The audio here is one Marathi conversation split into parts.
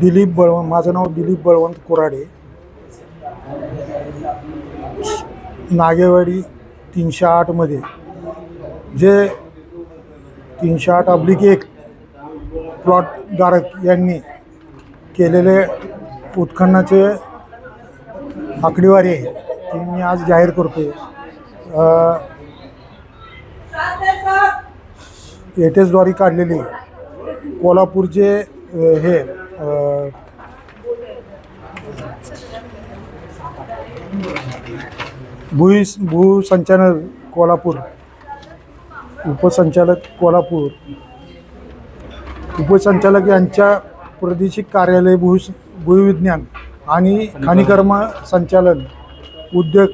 दिलीप बळवंत माझं नाव दिलीप बळवंत कुराडे. नागेवाडी तीनशे आठमध्ये जे तीनशे आठ अब्लिक एक प्लॉटधारक यांनी केलेले उत्खननाचे आकडेवारी आहे ती मी आज जाहीर करतो एटेसद्वारे काढलेली कोल्हापूरचे हे अ, भूसंचालक कोल्हापूर उपसंचालक कोल्हापूर उपसंचालक यांच्या प्रादेशिक कार्यालय भू भूविज्ञान आणि खाणीकर्म संचालन उद्योग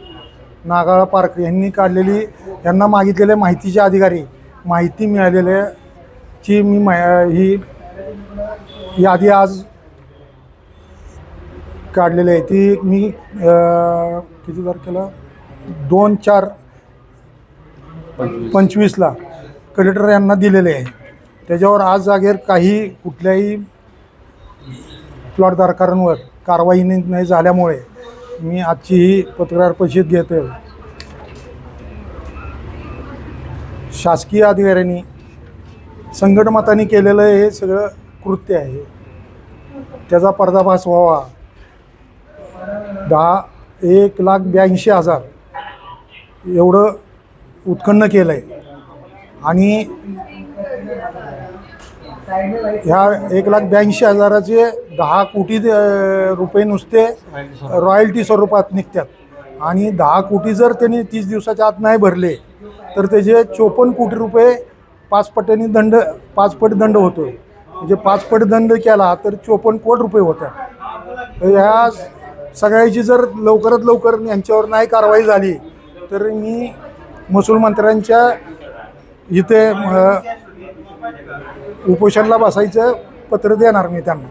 नागाळा पार्क यांनी काढलेली यांना मागितलेल्या माहितीचे अधिकारी माहिती मिळालेल्या मिळालेल्याची मी ही यादी आज काढलेली आहे. ती मी किती तारखेला? दोन चार पंचवीसला कलेक्टर यांना दिलेले आहे. त्याच्यावर आज जागेवर काही कुठल्याही प्लॉटधारकांवर कारवाई नाही नाही झाल्यामुळे मी आजची ही पत्रकार परिषद घेतो शासकीय अधिकाऱ्यांनी संघटमताने केलेलं हे सगळं कृत्य आहे. त्याचा पर्दाभास व्हावा. दहा एक लाख ब्याऐंशी हजार एवढं उत्खन्न केलं आहे आणि ह्या एक लाख ब्याऐंशी हजाराचे दहा कोटी रुपये नुसते रॉयल्टी स्वरूपात निघतात. आणि दहा कोटी जर त्यांनी तीस दिवसाच्या आत नाही भरले तर त्याचे चोपन्न कोटी रुपये पाच पटीने दंड पाच पट दंड होतो म्हणजे पाच पट दंड केला तर चोपन्न कोट रुपये होतात. ह्या सगळ्याची जर लवकरात लवकर यांच्यावर नाही कारवाई झाली तर मी महसूल मंत्र्यांच्या इथे उपोषणला बसायचं पत्र देणार मी त्यांना.